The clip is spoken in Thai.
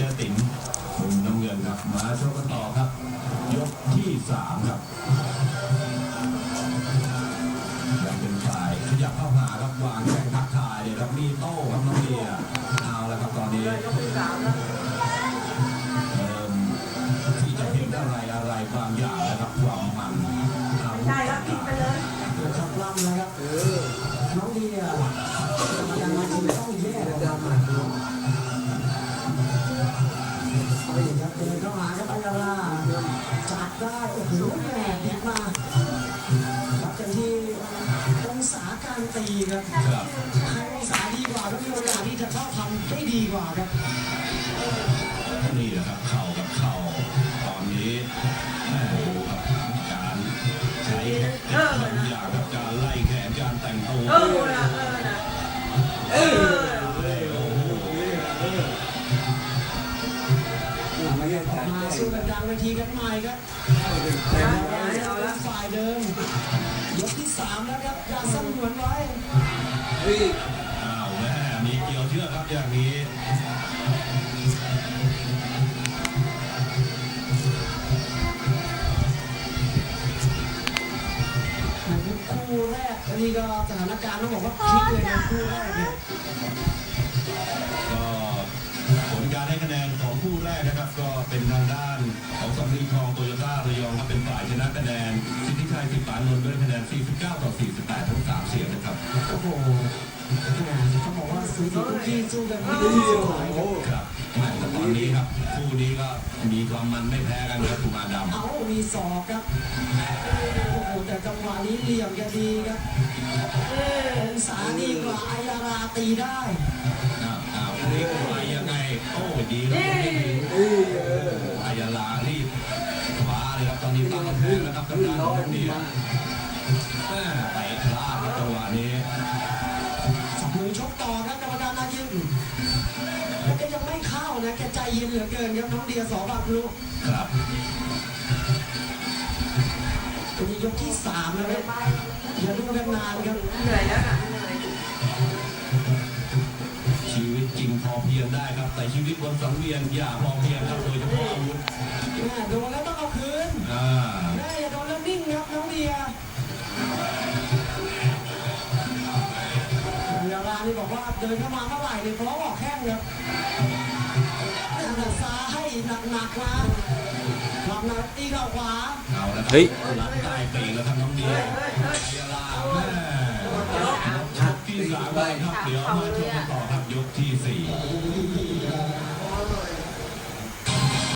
เจอติ๋มมุมน้ำเงินครับ มาชกกันต่อครับ ยกที่สามครับยังเป็นฝ่ายขยับเข้าหาครับวางแข้งทักทายเนี่ยครับมีโต้ครับน้องเดียเอาแล้วครับตอนนี้เลยยกที่สามแล้วเริ่มที่จะเห็นอะไรอะไรบางอย่างนะครับความมันเอาไม่ใช่แล้วกินไปเลยขับลำนะครับน้องเดียยังมาที่ต้องแย่เดินนะคดารับ ดได้โอ้โหแหม่ติดมาครับกันที่องศาการตีครับครับใครองศาดีกว่าก็มีโอกาสที่จะเข้าทำได้ดีกว่าครับนี่แหละครับเข่ากับเข่าตอนนี้แม่ดูครับการใช้เทคนิคบางอย่างกับการไล่แขนการแต่งตัวเออนะเออนะเออางเวทีกันใหม่ครับเอาละฝ่ายเดิม ยกที่สามแล้วครับอย่าสงวนไว้เฮ้ยอ้าวแม่มีเกี่ยวเชือกครับอย่างนี้คู่แรกอันนี้ก็สถานการณ์ต้องบอกว่าพลิกเลยนะคู่แรก กนะครับ ก็เป็นทางด้านของสำลีทองโตโยต้าระยองครับเป็นฝ่ายชนะคะแนนสิทธิชัยสิปานนท์ด้วยคะแนน 49 ต่อ 48 ทั้ง 3 เสียงนะครับ โอ้โหแหมเขาบอกว่าซื้อที่ทุกที่สู้กันที่สุดท้ายครับครับแม่แต่ตอนนี้ครับคู่นี้ก็มีความมันไม่แพ้กันครับคุณมาดำ เอามีศอกครับ โอ้โหแต่จังหวะนี้เหลี่ยมแกดีครับองศาดีกว่าอายาราตีได้ อ้าวอ้าวนี่ก็ไปยังไง โอ้ดีแล้วตรงนี้เฮ้ยเอายาลารีบขวาเลยครับตอนนี้ตั้งกำแพงแล้วครับทางด้านของเดียไปพลาดครับจังหวะนี้จับมือชกต่อครับกรรมการนายินแล้วแกยังไม่เข้านะแกใจเย็นเหลือเกินครับน้องเดียสอบากรู้ครับอันนี้ยกที่สามแล้วครับ พอเพียงได้ครับแต่ชีวิตบนสังเวียนอย่าพอเพียงครับโดยเฉพาะอาวุธแม่โดนแล้วต้องเอาคืนอ่าแม่อย่าโดนแล้วนิ่งครับน้องเดียเวลานี่บอกว่าเดินเข้ามาเมื่อไหร่เนี่ยพร้อมออกแข้งครับแต่ซ้ายหนักๆมาหลับหนักตีเข่าขวาเอาแล้วครับเฮ้ยหลังใต้ปีกแล้วครับน้องเดียเฮ้ยเฮ้ยอายาลา ฬาไว้ครับเดี๋ยวมาชมกต่อครับยกที่สี่